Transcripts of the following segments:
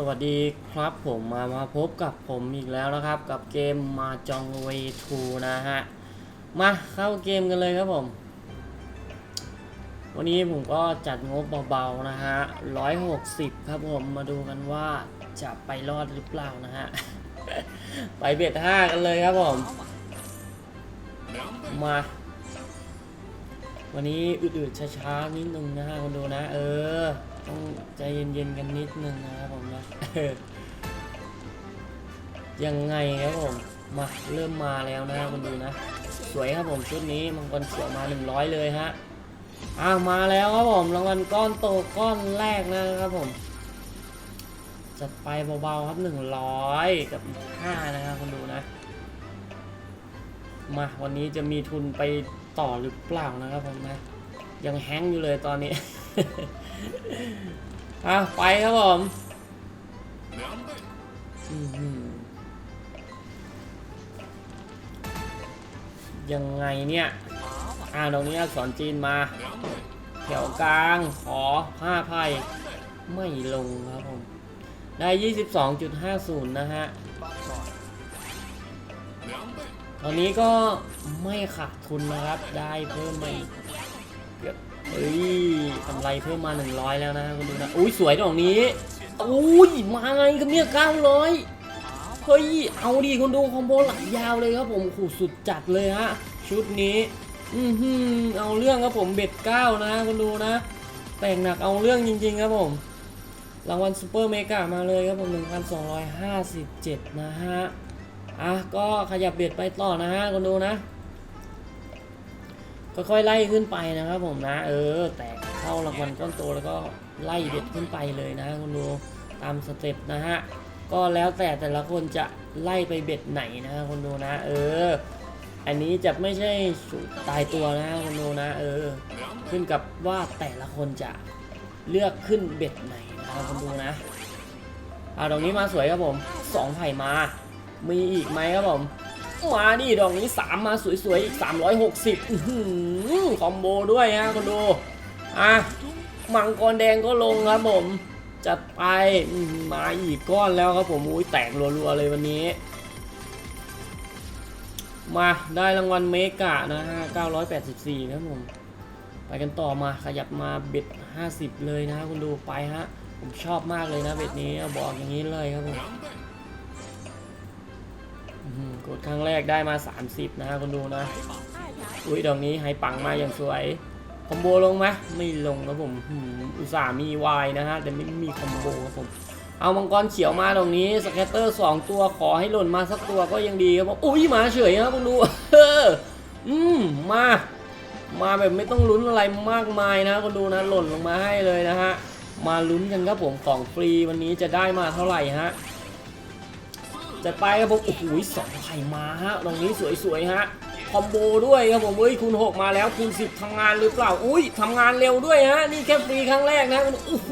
สวัสดีครับผมมามาพบกับผมอีกแล้วนะครับ กับเกมมาจองเวทูนะฮะ มาเข้าเกมกันเลยครับผม วันนี้ผมก็จัดงบเบาๆนะฮะ160ครับผมมาดูกันว่าจะไปรอดหรือเปล่านะฮะ ไปเบ็ดห้ากันเลยครับผม มา วันนี้อืดๆช้าๆนิดนึงนะฮะคนดูนะ เออ ต้องใจเย็นๆกันนิดนึงนะครับผมนะยังไงครับผมมาเริ่มมาแล้วนะคนดูนะ สวยครับผมชุดนี้มังกรเขียวมา 100 เลยฮะอ้าวมาแล้วครับผมรางวัลก้อนโตก้อนแรกนะครับผมจัดไปเบาๆครับ 100 กับ 5 นะครับคนดูนะ มาวันนี้จะมีทุนไปต่อหรือเปล่านะครับผมนะ ยังแฮงอยู่เลยตอนนี้ อะ ไปครับผมยังไงเนี่ย อ่าตรงนี้อักษรจีนมา แถวกลางขอห้าไพ่ไม่ลงครับผม ได้ 22.50 นะฮะ ตอนนี้ก็ไม่ขาดทุนนะครับ ได้เพิ่มมาอีก เฮ้ยกำไรเพิ่มมา 100 แล้วนะคุณดูนะอุ้ยสวยดอกนี้อุ้ยมาไงครับเนี่ย900เฮ้ยเอาดิคุณดูคอมโบหลังยาวเลยครับผมขู่สุดจัดเลยฮะชุดนี้อือหือเอาเรื่องครับผมเบ็ดเก้านะคุณดูนะ แต่งหนักเอาเรื่องจริง ๆ ครับผมรางวัลซูเปอร์เมกามาเลยครับผม 1,257 นะฮะ อะ ก็ขยับเบียดไปต่อนะฮะคุณดูนะ ค่อยๆไล่ขึ้นไปนะครับผมนะ เออ แตกเข้ารางวัลก้อนโตแล้วก็ไล่เบียดขึ้นไปเลยนะคุณดูตามสเต็ปนะฮะก็แล้วแต่แต่ละคนจะไล่ไปเบ็ดไหนนะคุณดูนะ เออ อันนี้จะไม่ใช่สูตรตายตัวนะคุณดูนะ เออ ขึ้นกับว่าแต่ละคนจะเลือกขึ้นเบ็ดไหนนะคุณดูนะอ่าตรงนี้มาสวยครับผมสองไผ่มา มีอีกไหมครับผม มาดิดอกนี้ 3 มาสวยๆ อีก 360อื้อหือคอมโบด้วยฮะคุณดูอะมังกรแดงก็ลงครับผม จัดไปมาอีกก้อนแล้วครับผมอุ้ยแตกรัวๆเลยวันนี้ มาได้รางวัลเมกะนะฮะ984ครับผมไปกันต่อมาขยับมาเบ็ด 50 เลยนะคุณดูไปฮะ ผมชอบมากเลยนะเบ็ดนี้บอกอย่างนี้เลยครับผม กดครั้งแรกได้มา 30 นะคนดูนะ อุ้ยดอกนี้ไฮปังมาอย่างสวย คอมโบลงไหมไม่ลงครับผมอุตส่าห์มีวายนะฮะ แต่ไม่มีคอมโบครับผม เอามังกรเขียวมาตรงนี้สแกตเตอร์2ตัวขอให้หล่นมาสักตัวก็ยังดีครับผมอุ้ยมาเฉยนะคุณดูอออืมมามาแบบไม่ต้องลุ้นอะไรมากมายนะคุณดูนะหล่นลงมาให้เลยนะฮะ มาลุ้นกันครับผมของฟรีวันนี้จะได้มาเท่าไหร่ฮะ จัดไปครับผมโอ้โหสองไข่มาฮะตรงนี้สวยๆฮะคอมโบด้วยครับผมเฮ้ยคูณ6มาแล้วคูณ10ทำงานหรือเปล่าอุ้ยทำงานเร็วด้วยฮะนี่แค่ฟรีครั้งแรกนะโอ้โห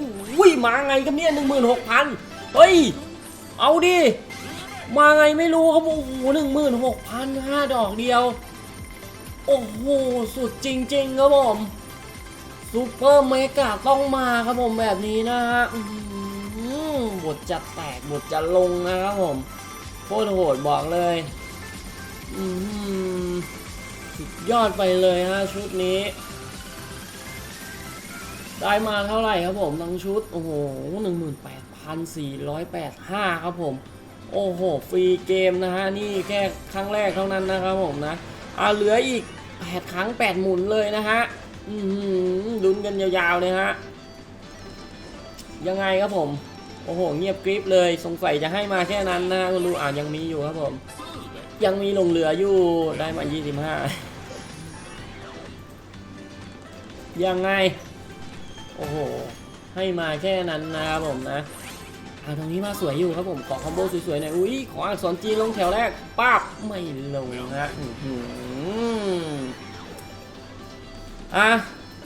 มาไงกันเนี่ย16,000เฮ้ยเอาดิมาไงไม่รู้ครับโอ้โห16,000ห้าดอกเดียว โอ้โหสุดจริงๆครับผมซูเปอร์เมกาต้องมาครับผมแบบนี้นะฮะอื้อหือบทจะแตกบทจะลงนะครับผม โคตรโหดบอกเลยอืมสุดยอดไปเลยฮะชุดนี้ ได้มาเท่าไหร่ครับผมทั้งชุด โอ้โหหนึ่งหมื่นแปดพันสี่ร้อยแปดห้าครับผม โอ้โห ฟรีเกมนะฮะ นี่แค่ครั้งแรกเท่านั้นนะครับผมนะอ่าเหลืออีกแปดครั้งแปดหมุนเลยนะฮะอืมลุ้นกันยาวๆเลยฮะ ยังไงครับผม โอ้โห เงียบกริบเลย สงสัยจะให้มาแค่นั้นนะคุณดูอ่านยังมีอยู่ครับผม ยังมีหลงเหลืออยู่ ได้มา 25 ยังไง โอ้โห ให้มาแค่นั้นนะครับผมนะอ่าตรงนี้มาสวยอยู่ครับผม ขอคอมโบสวยๆหน่อย อุ้ย ขออักษรจีนลงแถวแรกป้าบไม่ลงฮะอื้อหืออะ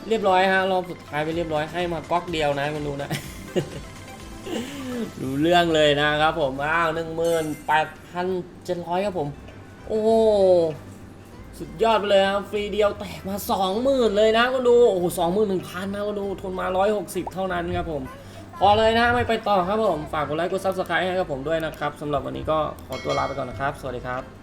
เรียบร้อยฮะ รอบสุดท้ายไปเรียบร้อย ให้มาก๊อกเดียวนะคุณดูนะ รู้เรื่องเลยนะครับผม อ้าวหนึ่งหมื่นแปดพันเจ็ดร้อยครับผม โอ้สุดยอดไปเลยครับ ฟรีเดียวแตกมาสองหมื่นเลยนะก็ดู โอ้สองหมื่นหนึ่งพันนะก็ดู ทุนมาร้อยหกสิบเท่านั้นครับผม พอเลยนะฮะไม่ไปต่อครับผม ฝากกดไลค์กดซับสไครต์ให้กับผมด้วยนะครับสำหรับวันนี้ก็ขอตัวลาไปก่อนนะครับ สวัสดีครับ